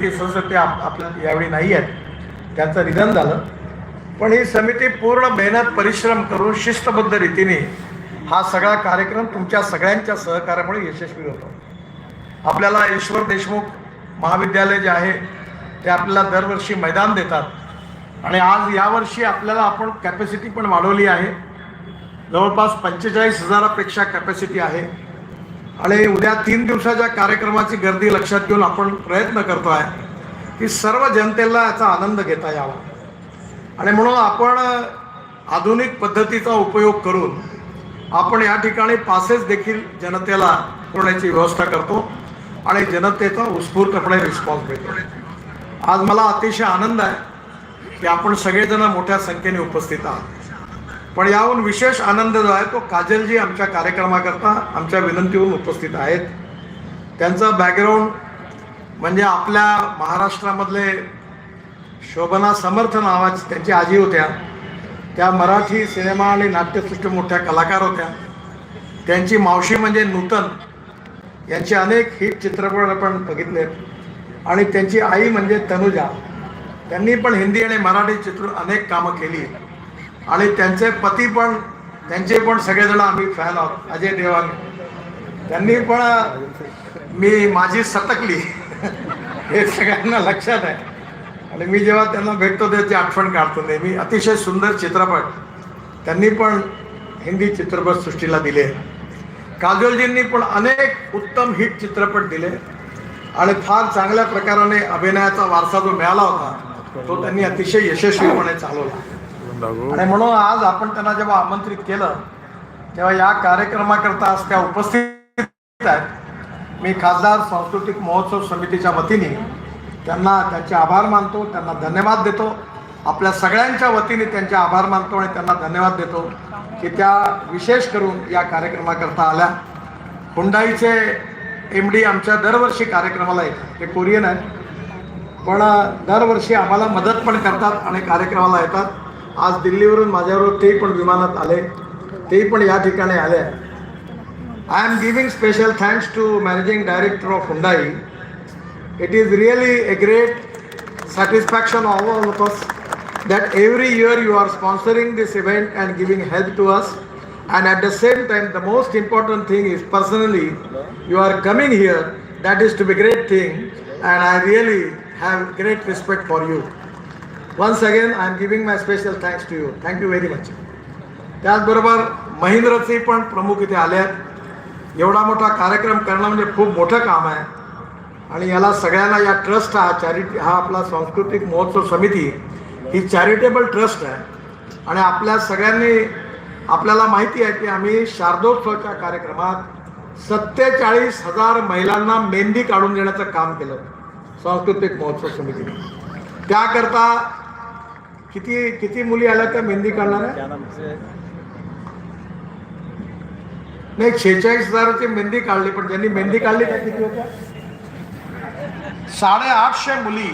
ते सदस्य आप आपल्या यावेळी नाही आहेत. त्यांचं निधन झालं. पण ही समिती पूर्ण मेहनत परिश्रम करून शिस्तबद्ध रीतीने हा सगळा कार्यक्रम तुमच्या सगळ्यांच्या सहकार्यामुळे यशस्वी होतो. आपल्याला ईश्वर देशमुख महाविद्यालय जे आहे ते आपल्याला दरवर्षी मैदान देतात. आणि आज यावर्षी आपल्याला आपण कॅपॅसिटी पण वाढवली आहे. जवळपास पंचेचाळीस हजारापेक्षा कॅपॅसिटी आहे. आणि उद्या तीन दिवसाच्या कार्यक्रमाची गर्दी लक्षात घेऊन आपण प्रयत्न करतो आहे की सर्व जनतेला याचा आनंद घेता यावा. आणि म्हणून आपण आधुनिक पद्धतीचा उपयोग करून आपण या ठिकाणी पासेस देखील जनतेला पुरवण्याची व्यवस्था करतो आणि जनतेचा उत्स्फूर्तपणे रिस्पॉन्स मिळतो. आज मला अतिशय आनंद आहे की आपण सगळेजण मोठ्या संख्येने उपस्थित आहात. पण याहून विशेष आनंद जो आहे तो काजलजी आमच्या कार्यक्रमाकरता आमच्या विनंतीवरून उपस्थित आहेत. त्यांचं बॅकग्राऊंड म्हणजे आपल्या महाराष्ट्रामधले शोभना समर्थ नावाची त्यांची आजी होत्या. त्या मराठी सिनेमा आणि नाट्यसृष्टी मोठ्या कलाकार होत्या. त्यांची मावशी म्हणजे नूतन यांचे अनेक हिट चित्रपट आपण बघितले. आणि त्यांची आई म्हणजे तनुजा. त्यांनी पण हिंदी आणि मराठी चित्र अनेक कामं केली. आणि त्यांचे पती पण त्यांचे पण सगळेजण आम्ही फॅन आहोत. अजय देवान त्यांनी पण मी माझी सतकली. हे सगळ्यांना लक्षात आहे. आणि मी जेव्हा त्यांना भेटतो त्याची आठवण काढतो. नेहमी अतिशय सुंदर चित्रपट त्यांनी पण हिंदी चित्रपटसृष्टीला दिले. काजोलजींनी पण अनेक उत्तम हिट चित्रपट दिले. आणि फार चांगल्या प्रकाराने अभिनयाचा वारसा जो मिळाला होता तो त्यांनी अतिशय यशस्वीपणे चालवला. आणि म्हणून आज आपण त्यांना जेव्हा आमंत्रित केलं तेव्हा या कार्यक्रमाकरता आज त्या उपस्थित आहेत. मी खासदार सांस्कृतिक महोत्सव समितीच्या वतीने त्यांना त्यांचे आभार मानतो त्यांना धन्यवाद देतो. आपल्या सगळ्यांच्या वतीने त्यांचे आभार मानतो आणि त्यांना धन्यवाद देतो की त्या विशेष करून या कार्यक्रमाकरता आल्या. हुंडाईचे एम डी आमच्या दरवर्षी कार्यक्रमाला येतात. ते कोरियन आहेत. पण दरवर्षी आम्हाला मदत पण करतात आणि कार्यक्रमाला येतात. आज दिल्लीवरून माझ्याबरोबर ते पण विमानात आले. ते पण या ठिकाणी आले. I am giving special thanks to managing director of Hyundai it is really a great satisfaction all of us that every year you are sponsoring this event and giving help to us and at the same time the most important thing is personally you are coming here that is to be great thing and I really have great respect for you once again I am giving my special thanks to you thank you very much त्याचबरोबर महिंद्रचे पण प्रमुख इथे आले आहेत. एवढा मोठा कार्यक्रम करणं म्हणजे खूप मोठं काम आहे. आणि याला सगळ्यांना या ट्रस्ट हा चॅरिटी हा आपला सांस्कृतिक महोत्सव समिती ही चॅरिटेबल ट्रस्ट आहे. आणि आपल्या सगळ्यांनी आपल्याला माहिती आहे की आम्ही शारदोत्सवाच्या कार्यक्रमात सत्तेचाळीस हजार महिलांना मेहंदी काढून देण्याचं काम केलं सांस्कृतिक महोत्सव समितीने. त्याकरता किती किती मुली आल्या त्या मेहंदी काढणाऱ्या? नाही शेहेचाळीस हजाराची मेहंदी काढली पण ज्यांनी मेहंदी काढली त्या किती होत्या? साडेआठशे मुली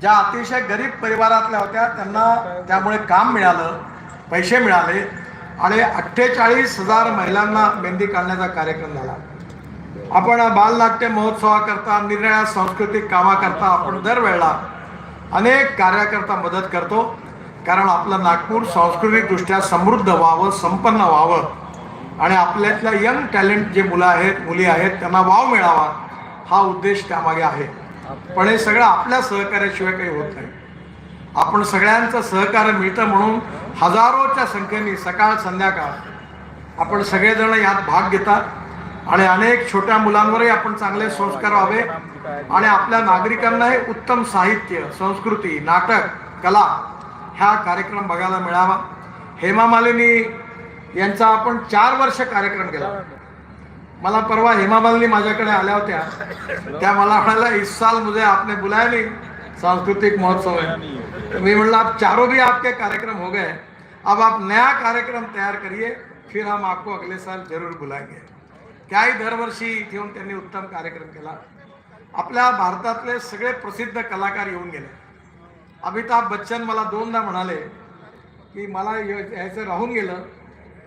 ज्या अतिशय गरीब परिवारातल्या होत्या त्यांना त्यामुळे काम मिळालं पैसे मिळाले आणि अठ्ठेचाळीस हजार महिलांना मेहंदी काढण्याचा कार्यक्रम झाला. आपण बालनाट्य महोत्सवाकरता निरनिळ्या सांस्कृतिक कामाकरता आपण दरवेळेला अनेक कार्याकरता मदत करतो कारण आपलं नागपूर सांस्कृतिकदृष्ट्या समृद्ध व्हावं संपन्न व्हावं. आणि आपल्यातल्या यंग टॅलेंट जे मुलं आहेत मुली आहेत त्यांना वाव मिळावा हा उद्देश त्यामागे आहे. पण हे सगळं आपल्या सहकार्याशिवाय काही होत नाही. आपण सगळ्यांचं सहकार्य मिळतं म्हणून हजारोच्या संख्येने सकाळ संध्याकाळ आपण सगळेजण यात भाग घेतात. आणि अनेक छोट्या मुलांवरही आपण चांगले संस्कार व्हावे. आणि आपल्या नागरिकांना हे उत्तम साहित्य संस्कृती नाटक कला ह्या कार्यक्रम बघायला मिळावा. हेमा मालिनी यांचा आपण चार वर्ष कार्यक्रम केला. मला परवा हेमा मालिनी माझ्याकडे आल्या होत्या. त्या मला म्हणाल्या इस साल मुझे आपने बुलाया नाही. सांस्कृतिक महोत्सव है. मी म्हणलं आप चारों भी आपके कार्यक्रम हो गए. अब आप नया कार्यक्रम तयार करिए फिर हम आपको अगले साल जरूर बुलाएंगे. त्याही दरवर्षी इथे येऊन त्यांनी उत्तम कार्यक्रम केला. आपल्या भारतातले सगळे प्रसिद्ध कलाकार येऊन गेले. अमिताभ बच्चन मला दोनदा म्हणाले की मला य- यायचं राहून गेलं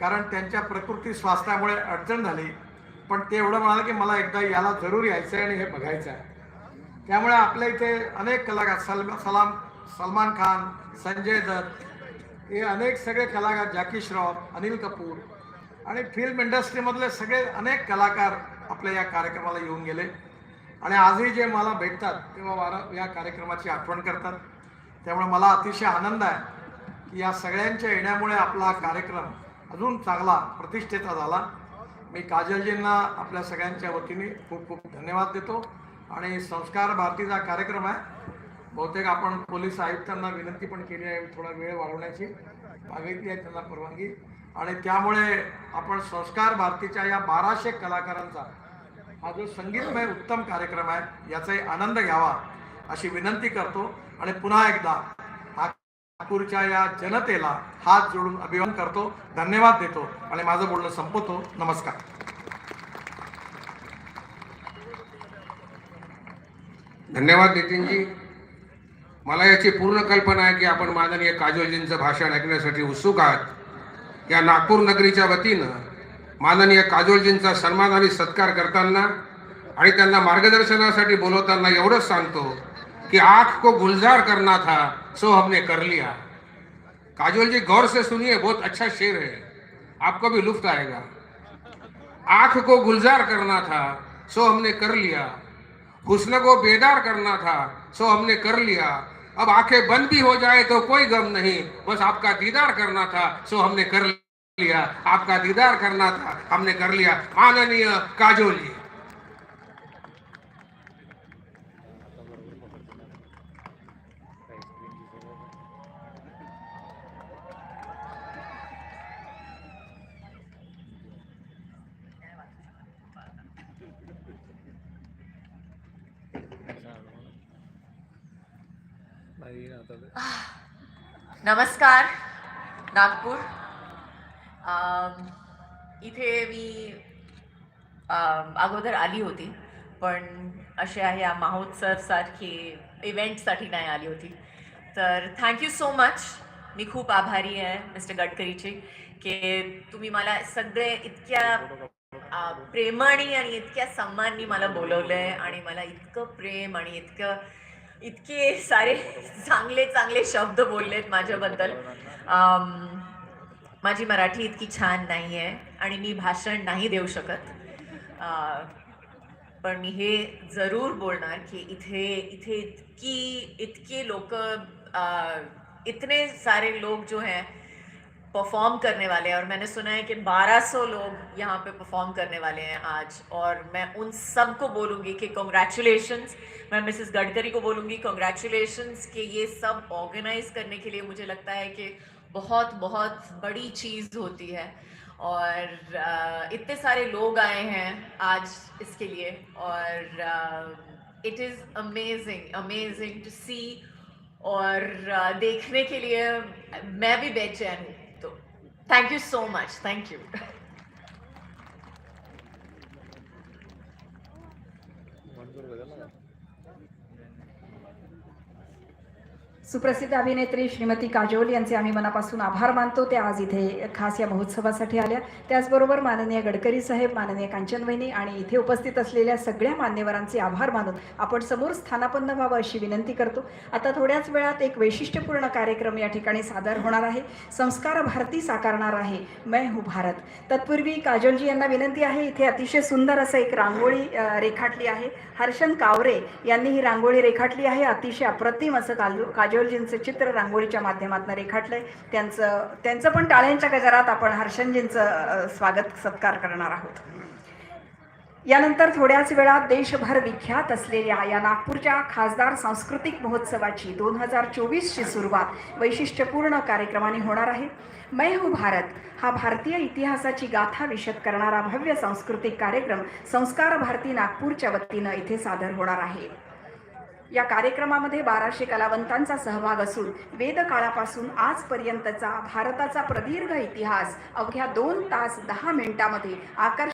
कारण त्यांच्या प्रकृती स्वास्थ्यामुळे अडचण झाली. पण ते एवढं म्हणाले की मला एकदा याला जरूर यायचं आहे आणि हे बघायचं आहे त्यामुळे आपल्या इथे अनेक कलाकार सलम सलाम सलमान खान संजय दत्त हे अनेक सगळे कलाकार जॅकी श्रॉफ अनिल कपूर आणि फिल्म इंडस्ट्रीमधले सगळे अनेक कलाकार आपल्या या कार्यक्रमाला येऊन गेले. आणि आजही जे मला भेटतात तेव्हा वारा या कार्यक्रमाची आठवण करतात. त्यामुळे मला अतिशय आनंद आहे की या सगळ्यांच्या येण्यामुळे आपला कार्यक्रम अजून चांगला प्रतिष्ठेचा झाला. मी काजलजींना आपल्या सगळ्यांच्या वतीने खूप खूप धन्यवाद देतो. आणि संस्कार भारतीचा कार्यक्रम आहे. बहुतेक आपण पोलीस आयुक्तांना विनंती पण केली आहे थोडा वेळ वाढवण्याची. मागितली आहे त्यांना परवानगी. आणि त्यामुळे आपण संस्कार भारतीच्या या बाराशे कलाकारांचा हा जो संगीतमय उत्तम कार्यक्रम आहे याचाही आनंद घ्यावा अशी विनंती करतो. आणि पुन्हा एकदा नागपूरच्या या जनतेला हात जोडून अभिवादन करतो धन्यवाद देतो आणि माझं बोलणं संपवतो. नमस्कार. धन्यवाद नितीनजी. मला याची पूर्ण कल्पना आहे की आपण माननीय काजोलजींचं भाषण ऐकण्यासाठी उत्सुक आहात. या नागपूर नगरीच्या वतीनं माननीय काजोलजींचा सन्मान आणि सत्कार करताना आणि त्यांना मार्गदर्शनासाठी बोलवताना एवढंच सांगतो कि आंख को गुलजार करना था सो हमने कर लिया. काजोल जी गौर से सुनिए बहुत अच्छा शेर है. आपको भी लुफ्त आएगा. आंख को गुलजार करना था सो हमने कर लिया. हुस्न को बेदार करना था सो हमने कर लिया. अब आंखें बंद भी हो जाए तो कोई गम नहीं बस आपका दीदार करना था सो हमने कर लिया आपका दीदार करना था। हमने कर लिया। माननीय काजोल। नमस्कार नागपूर। Um, इथे मी um, अगोदर आली होती पण असे आहे या महोत्सवसारखी इव्हेंटसाठी नाही आली होती. तर थँक्यू सो मच मी खूप आभारी आहे मिस्टर गडकरीचे की तुम्ही मला सगळे इतक्या प्रेमाने आणि इतक्या सन्माननी मला बोलवलं आहे आणि मला इतकं प्रेम आणि इतकं इतके सारे चांगले चांगले शब्द बोललेत माझ्याबद्दल. Um, माझी मराठी इतकी छान नाही आहे आणि मी भाषण नाही देऊ शकत. पण मी हे ज़रूर बोलणार की इथे इथे इतकी, इतके लोक इतने सारे लोग जो हैं परफॉर्म करने वाले हैं. और मैंने सुना है कि 1200 लोग यहाँ पे परफॉर्म करने वाले हैं आज. और मैं उन सबको बोलूँगी कि कॉन्ग्रेचुलेशंस मैं मिसेस गडकरी को बोलूँगी कॉन्ग्रेचुलेशंस कि ये सब ऑर्गेनाइज करने के लिए मुझे लगता है कि बहुत बहुत बड़ी चीज़ होती है। और इतने सारे लोग आए हैं आज इसके लिए और it is amazing amazing to see और देखने के लिए मैं भी बेचैन हूँ तो thank you so much thank you सुप्रसिद्ध अभिनेत्री श्रीमती काजोल यांचे आम्ही मनापासून आभार मानतो. ते आज इथे खास या महोत्सवासाठी आल्या. त्याचबरोबर माननीय गडकरी साहेब माननीय कांचनवहिनी आणि इथे उपस्थित असलेल्या सगळ्या मान्यवरांचे आभार मानून आपण समोर स्थानापन्न व्हावं अशी विनंती करतो. आता थोड्याच वेळात एक वैशिष्ट्यपूर्ण कार्यक्रम या ठिकाणी सादर होणार आहे. संस्कार भारती साकारणार आहे मैं हू भारत. तत्पूर्वी काजोलजी यांना विनंती आहे इथे अतिशय सुंदर असं एक रांगोळी रेखाटली आहे. हर्षन कावरे यांनी ही रांगोळी रेखाटली आहे. अतिशय अप्रतिम असं काजो काजोलजींचं चित्र रांगोळीच्या माध्यमातून रेखाटलंय. त्यांचं त्यांचं पण टाळ्यांच्या गजरात आपण हर्षनजींचं स्वागत सत्कार करणार आहोत. यानंतर थोड्याच वेळात देशभर विख्यात असलेल्या या नागपूरच्या खासदार सांस्कृतिक महोत्सवाची दोन हजार चोवीसची सुरुवात वैशिष्ट्यपूर्ण कार्यक्रमाने होणार आहे. मैं हूँ हो भारत हा भारतीय इतिहासाची गाथा विशद करणारा भव्य सांस्कृतिक कार्यक्रम संस्कार भारती नागपूरच्या वतीनं इथे सादर होणार आहे. या कार्यक्रमामध्ये बाराशे कलावंतांचा सहभाग असून वेदकाळापासून आजपर्यंतचा भारताचा प्रदीर्घ इतिहास अवघ्या दोन तास दहा मिनिटामध्ये आकर्ष